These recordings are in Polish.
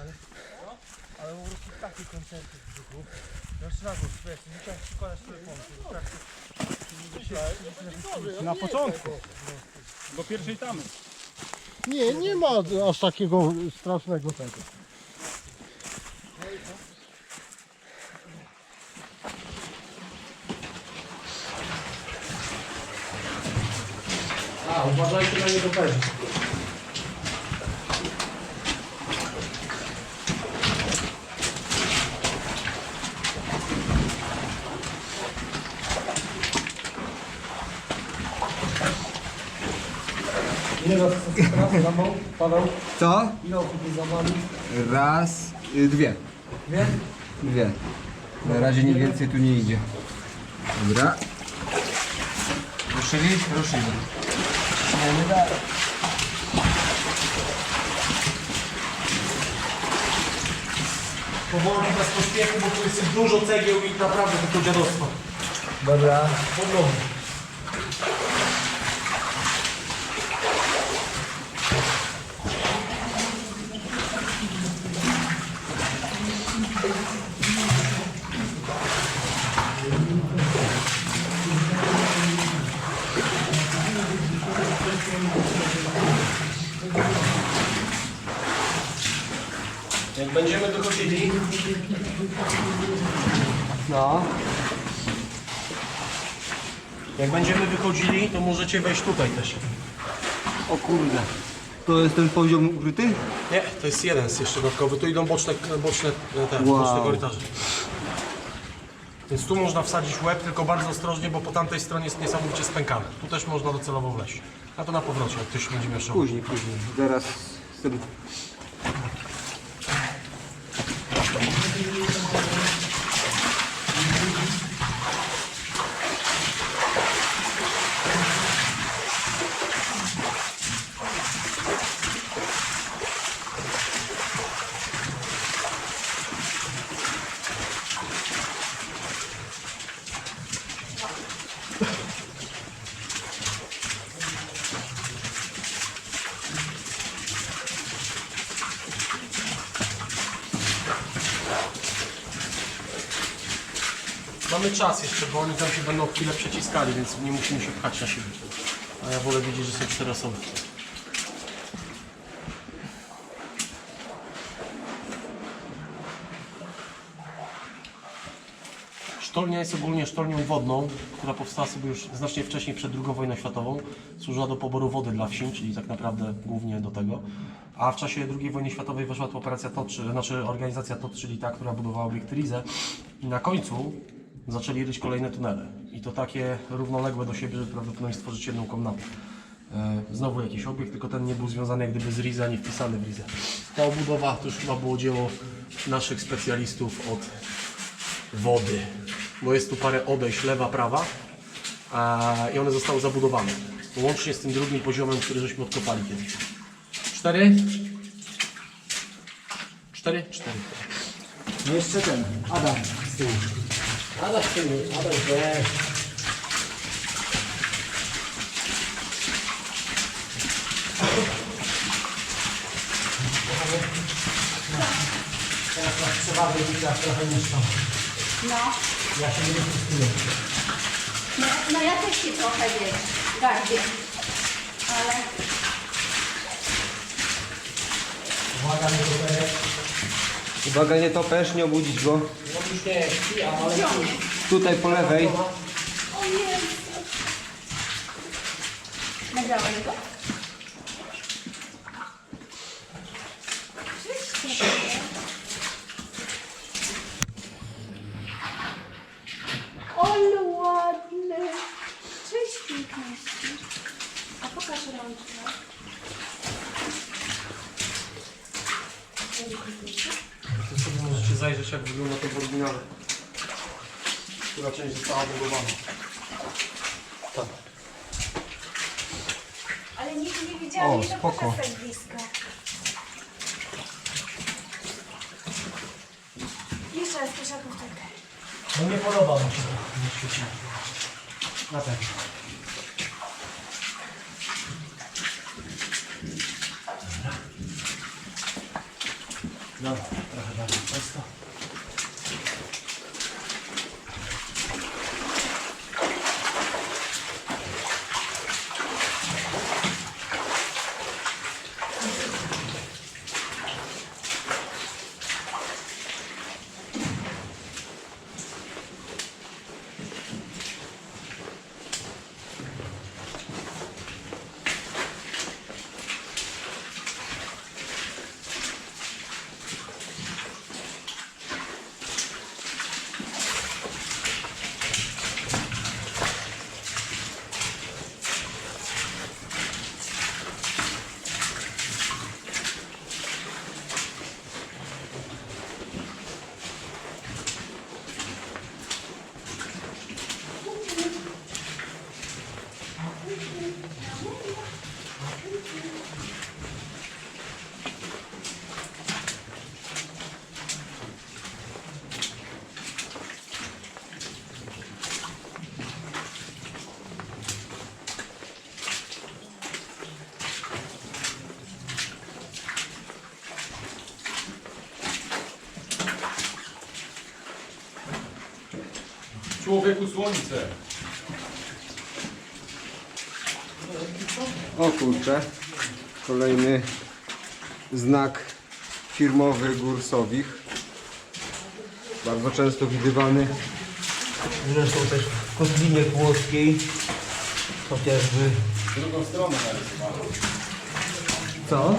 ale... Ale po prostu taki koncerty w brzuchu. Raz, bo wiesz, dzisiaj przykładasz telefon. Na początku. Do pierwszej tamy. Nie, nie ma aż takiego strasznego tego. A, uważajcie na nietoperze. Ile was teraz za mną? Paweł? Co? Ile osób jest za wami? Raz, y, dwie. Dwie? Dwie. Na razie nic więcej tu nie idzie. Dobra. Ruszyli? Ruszyli. Nie, nie da. Powoli, bez pośpiechu, bo tu jest dużo cegieł i naprawdę tylko dziadostwo. Dobra. Podnogi. Jak będziemy wychodzili, No. jak będziemy wychodzili, to możecie wejść tutaj też. O kurde. To jest ten poziom ukryty? Nie, to jest jeden jest jeszcze dodatkowy. Tu idą boczne, boczne, te, Wow. boczne korytarze. Więc tu można wsadzić łeb, tylko bardzo ostrożnie, bo po tamtej stronie jest niesamowicie spękane. Tu też można docelowo wleźć. A to na powrocie, jak ktoś będzie miał. Później, później. Zaraz sobie... Mamy czas jeszcze, bo oni tam się będą chwilę przeciskali, więc nie musimy się pchać na siebie. A ja wolę wiedzieć, że są cztery osoby. Sztolnia jest ogólnie sztolnią wodną, która powstała sobie już znacznie wcześniej przed II wojną światową. Służyła do poboru wody dla wsi, czyli tak naprawdę głównie do tego. A w czasie II wojny światowej weszła tu operacja TOT, czy- znaczy organizacja TOT, czyli ta, która budowała obiekt Rize. I na końcu zaczęli ryć kolejne tunele. I to takie równoległe do siebie, żeby prawdopodobnie stworzyć jedną komnatę. E, Znowu jakiś obiekt, tylko ten nie był związany jak gdyby z Rize, ani wpisany w Rize. Ta obudowa to już chyba było dzieło naszych specjalistów od wody, bo jest tu parę odejść lewa, prawa i one zostały zabudowane. Łącznie z tym drugim poziomem, który żeśmy odkopali kiedyś. Cztery? Cztery? Cztery. Jeszcze ten, Adam z tyłu. Adaś ty mi, Adaś weź. Teraz masz przewagę, widzę, trochę niż tam. No. Ja się nie wypustuję. No, no ja też się trochę wiem, garbię. Ale Uwaga, nie doberek. Uwaga, nie topesz, nie obudzić go. Tutaj po lewej. o Jezu. Nagrałeś ładny. Cześć. A pokaż rączkę. Tu zajrzeć jak wygląda to w oryginale. Która część została budowana. Tak. Ale nigdy nie widziałam, O, nie to spoko. tak blisko. Jeszcze raz proszę powtórkę. No nie podoba mi się to. Nie świeci. Na pewno. Dobra, 야, 맛있어. Człowieku słońce. O kurczę. Kolejny znak firmowy Gursowich. Bardzo często widywany. Zresztą też w Kotlinie Kłodzkiej. Chociażby. Drugą stronę narysowano. Co?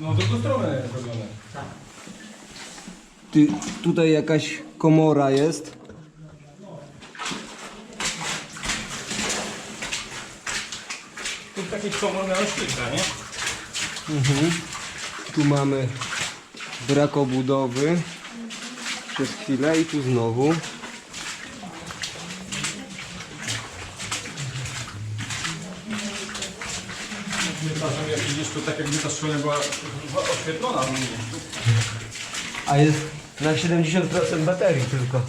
No drugą stronę zrobione. Ty, tutaj jakaś komora jest. Tu takie komor miałeś kilka, nie? Tu mamy brak obudowy. Przez chwilę i tu znowu. Przepraszam, jak widzisz, to tak jakby ta strzelnia była oświetlona. A jest na 70% baterii tylko.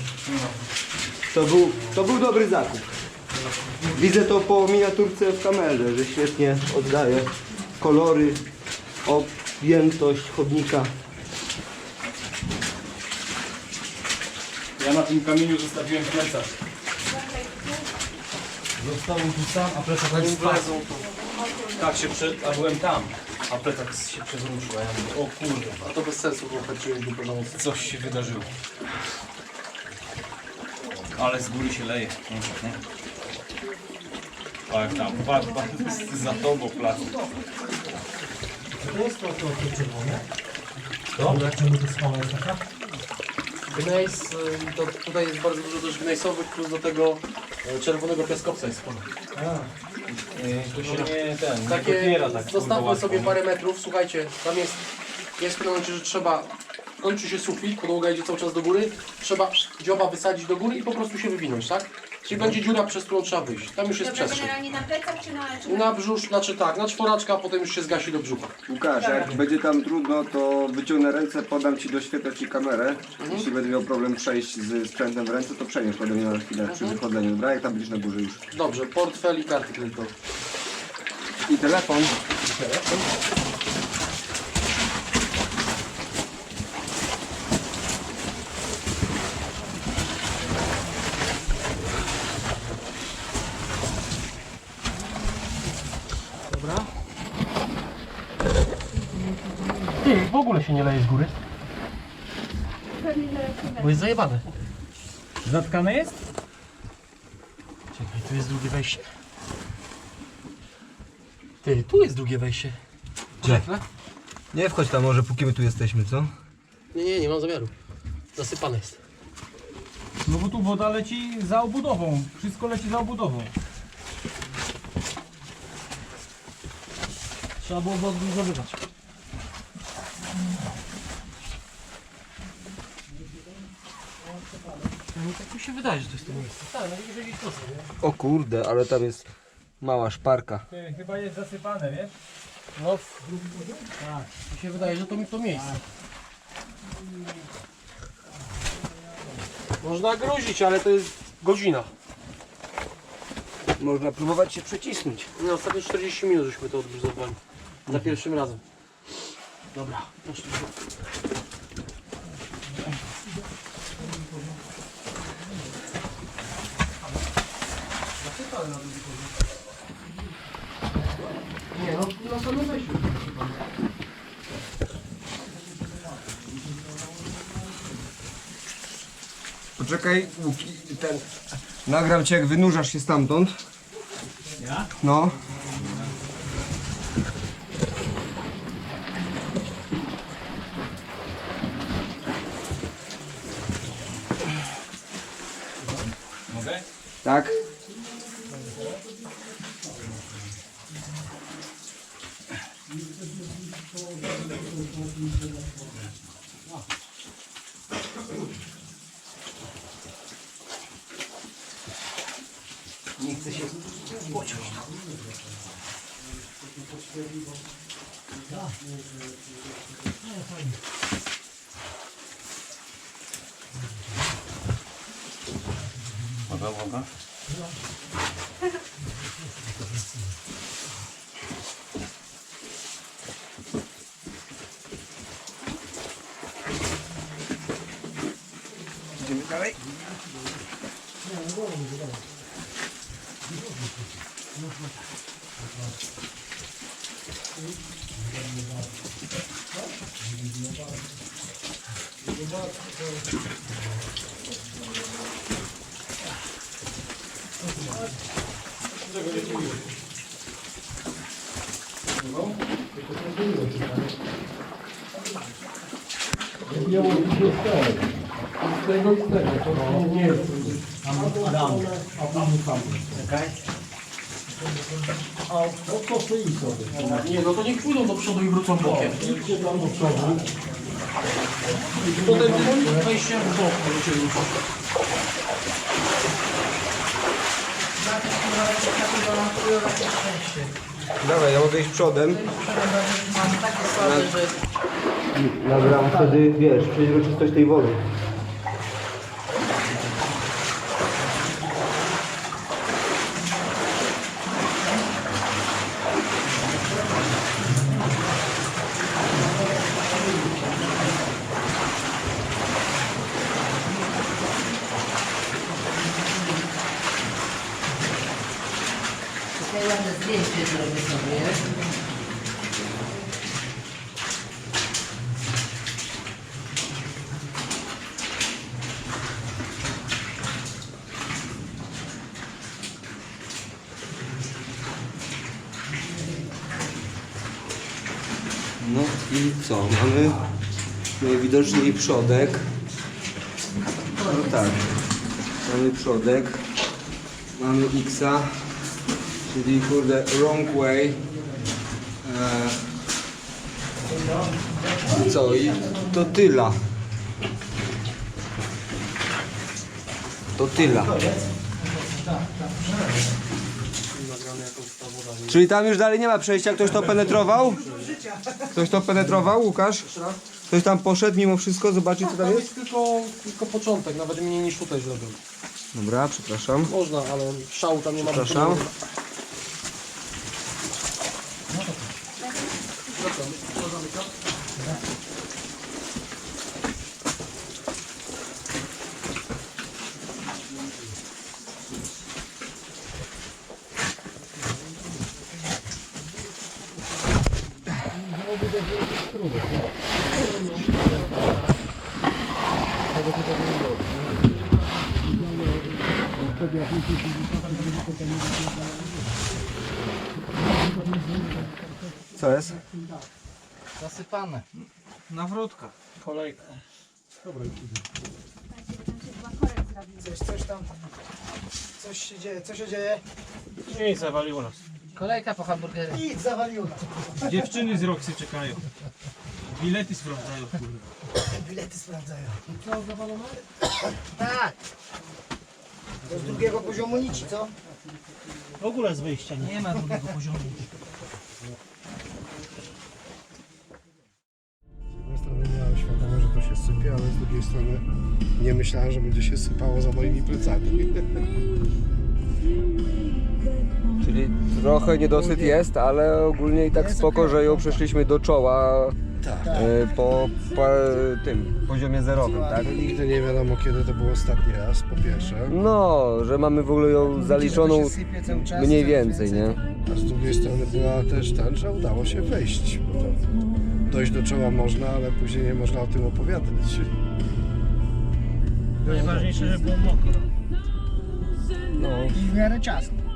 To był, to był dobry zakup. Widzę to po miniaturce w kamerze, że świetnie oddaje kolory, objętość chodnika. Ja na tym kamieniu zostawiłem plecak. Został tu sam, a plecak Zanim wlezą, Tak się przed... a byłem tam. A plecak się przewrócił, a ja mówię, o kurde, a to bez sensu, bo chęciłem do domu. coś się wydarzyło. Ale z góry się leje. Mhm. Tak, tam, patrz, patrz, za tobą plac. To jest to, to, to czerwone? To? Dlaczego to skała jest taka? Gnejs, y, to tutaj jest bardzo dużo też gnejsowych, plus do tego czerwonego piaskowca jest sporo. Nie ten, Takie, tak zostawmy sobie parę metrów, słuchajcie, tam jest, jest w pewnym momencie, że trzeba, kończy się sufit, podłoga idzie cały czas do góry, trzeba dzioba wysadzić do góry i po prostu się wywinąć, tak? Czyli będzie dziura, przez którą trzeba wyjść, tam już jest Dobra, przestrzeń. generalnie na plecach czy na... Czy Na brzusz, znaczy tak, na czworaczka, a potem już się zgasi do brzucha. Łukasz, jak będzie tam trudno, to wyciągnę ręce, podam Ci, doświetlę Ci kamerę. Jeśli będę miał problem przejść z sprzętem w ręce, to przenieś pode mnie na chwilę przy wychodzeniu. Dobra, jak tam będziesz na górze już. Dobrze, portfel i karty kredytowe. I telefon. W ogóle się nie leje z góry. Bo jest zajebane. Zatkane jest? Czekaj, tu jest drugie wejście. Ty, tu jest drugie wejście. Gdzie? Nie wchodź tam może, póki my tu jesteśmy, co? Nie, nie, nie mam zamiaru. Zasypane jest. No bo tu woda leci za obudową. Wszystko leci za obudową. Trzeba było go odbudowywać. No tak mi się wydaje, że to jest to miejsce. Tak, no i jeżeli to nie? O kurde, ale tam jest mała szparka. Ty, chyba jest zasypane, wiesz? No, tak, mi się wydaje, że to mi to miejsce. Można gruzić, ale to jest godzina. Można próbować się przecisnąć. No, ostatnie 40 minut żeśmy to odgruzowali. Za pierwszym razem. Dobra, poszli. Nie, no na samym wejściu. Poczekaj, Łuki, ten... Nagram cię jak wynurzasz się stamtąd. Ja? No. Mogę? Tak. Uwaga, uwaga. Idziemy dalej. Nie, no to niech pójdą do przodu i wrócą bokiem. Potem wejście w bok będziecie wrócić. Dawaj, ja mogę iść przodem. Nagram wtedy, wiesz, przeźroczystość tej wody. Tutaj ładne zdjęcie zrobię sobie. No i co? Mamy najwidoczniej przodek. No tak. Mamy przodek. Mamy Xa. Czyli kurde wrong way. Eee, co? I to tyla. To tyla. Czyli tam już dalej nie ma przejścia. Ktoś to penetrował? Ktoś to penetrował, Łukasz? Ktoś tam poszedł mimo wszystko zobaczyć co tam jest? jest tylko, tylko początek, nawet mniej niż tutaj zrobił. Dobra, przepraszam. Można, ale szału tam nie ma. Przepraszam. Co jest? Zasypane. Nawrótka. Kolejka. Dobra, już idę. Coś, coś tam. Coś się dzieje, co się dzieje? Nic, zawaliło nas. Kolejka po hamburgery. Nic, zawaliło nas. Dziewczyny z Roxy czekają. Bilety sprawdzają, kurwa. Bilety sprawdzają. Co, zawalone? Tak. To z drugiego poziomu nici, co? W ogóle z wyjścia nie. Nie ma drugiego poziomu. Z jednej strony miałem świadomość, że to się sypie, ale z drugiej strony nie myślałem, że będzie się sypało za moimi plecami. Czyli trochę niedosyt jest, ale ogólnie i tak spoko, że ją przeszliśmy do czoła Tak. e, po, po tym poziomie zerowym, tak? Nigdy nie wiadomo, kiedy to był ostatni raz, po pierwsze. No, że mamy w ogóle ją zaliczoną mniej więcej, nie? A z drugiej strony była też ten, że udało się wejść. Bo to dojść do czoła można, ale później nie można o tym opowiadać. Najważniejsze, że było mokro. No, I w miarę ciasno.